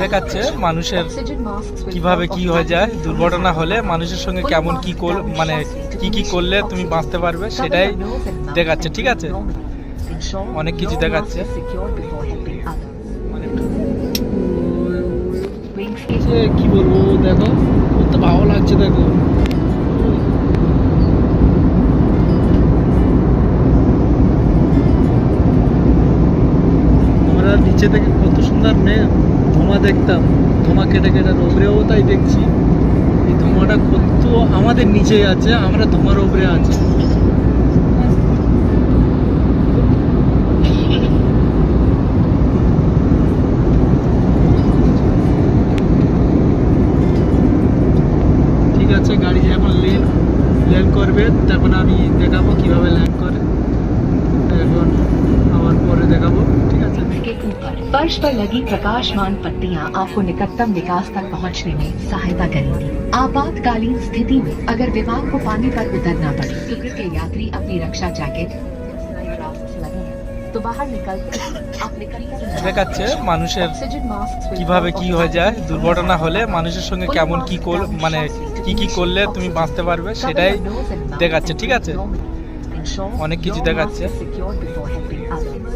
দেখাচ্ছে মানুষের কীভাবে কি হয়ে যায়, দুর্ঘটনা হলে মানুষের সঙ্গে কেমন কি মানে কি কি করলে তুমি বাঁচতে পারবে সেটাই দেখাচ্ছে, ঠিক আছে? অনেক কিছু দেখাচ্ছে। কি বলব, দেখো কত ভালো লাগছে, দেখো। আমরা নিচে থেকে কত সুন্দর মেয়ে দেখতাম ধোঁয়া কেটে কেটে ওপরেও তাই দেখছি। এই ধোঁয়াটা কত আমাদের নিচেই আছে, আমরা ধোঁয়ার ওপরে আছি। ঠিক আছে, গাড়ি যখন লেন ল্যান্ড করবে তখন আমি দেখাবো কীভাবে ল্যান্ড করে। এখন আবার পরে দেখাবো ঠিক আছে के ऊपर फर्श पर लगी प्रकाशमान पट्टियां आपको निकटतम विकास तक पहुंचने में सहायता करेंगी आपातकालीन स्थिति में अगर विमान को पानी पर उतरना पड़े तो कृपया यात्री अपनी रक्षा जैकेट लगे हैं तो बाहर निकल आप निकल দেখাচ্ছে মানুষের ऑक्सीजन मास्क কিভাবে কি হয়ে যায় দুর্ঘটনা হলে মানুষের সঙ্গে কেমন কি কর মানে কি কি করলে তুমি বাঁচতে পারবে সেটাই দেখাচ্ছে ঠিক আছে অনেক কিছু দেখাচ্ছে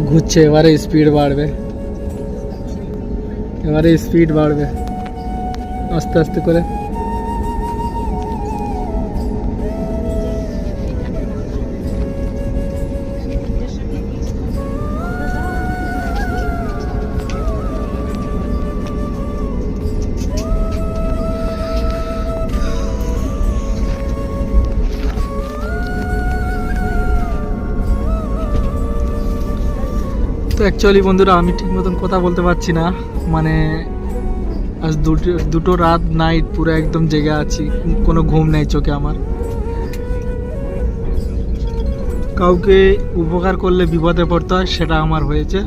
ঘুরছে এবারে স্পিড বাড়বে। এবারে স্পিড বাড়বে। আস্তে আস্তে করে। তো অ্যাকচুয়ালি বন্ধুরা, আমি ঠিক মতন কথা বলতে পারছি না। মানে আজ দুটো দুটো রাত নাইট পুরো একদম জেগে আছি। কোনো ঘুম নেই চোখে আমার। কাউকে উপকার করলে বিপদে পড়তে হয়, সেটা আমার হয়েছে।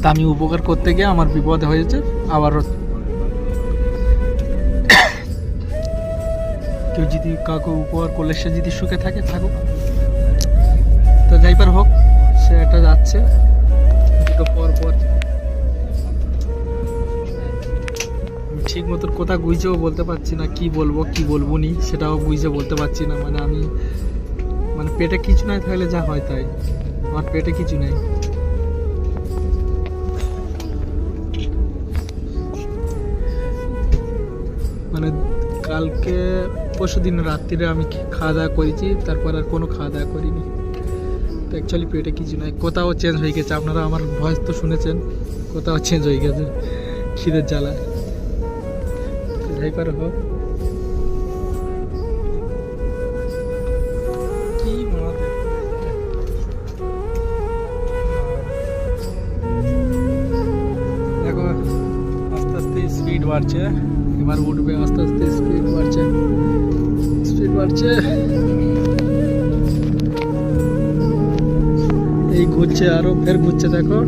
তা আমি উপকার করতে গিয়ে আমার বিপদ হয়েছে আবার কেউ যদি কাউকে উপকার করলে সে যদি সুখে থাকে, থাকুক। তো যাইবার হোক, সে একটা যাচ্ছে। দুটো পর পর। ঠিক মতো কোথা বুঝেও বলতে পারছি না, কি বলব কি বলব নি, সেটাও বুঝে বলতে পারছি না। মানে আমি মানে পেটে কিছু নাই থাকলে যা হয় তাই। আমার পেটে কিছু নেই। মানে কালকে পরশু দিন রাত্রিরে আমি খাওয়া দাওয়া করেছি, তারপর আর কোনো খাওয়া দাওয়া করিনি। তো অ্যাকচুয়ালি পেটে কিছু নয় কোথাও চেঞ্জ হয়ে গেছে। আপনারা আমার ভয়েস তো শুনেছেন। কোথাও চেঞ্জ হয়ে গেছে খিদের জ্বালায়। তো যাই পারে হোক স্পিড বাড়ছে। এবার উঠবে, আস্তে আস্তে স্পিড বাড়ছে। স্পিড বাড়ছে। ঘুরছে আরও ফের ঘুরছে দেখো।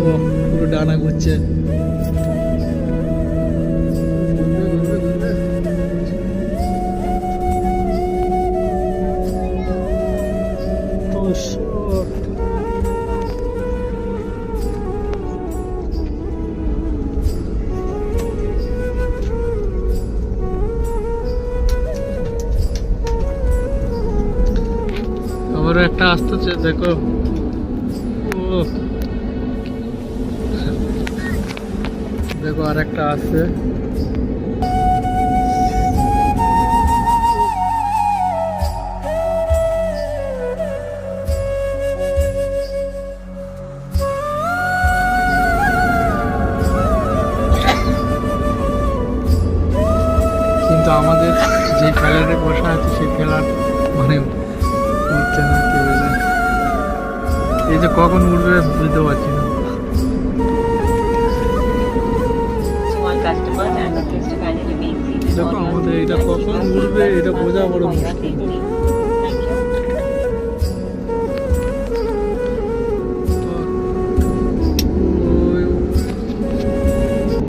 ও পুরো ডানা ঘুরছে। আসতেছে দেখো। দেখো আর একটা আসছে কিন্তু আমাদের যে ফ্ল্যাটে বসা আছে সেই ফ্ল্যাট মানে উঠছে না, কি বলে? এই যে কখন উঠবে বুঝতে পারছি না দেখো আমাদের এটা কখন উঠবে এটা বোঝা বড় মুশকিল.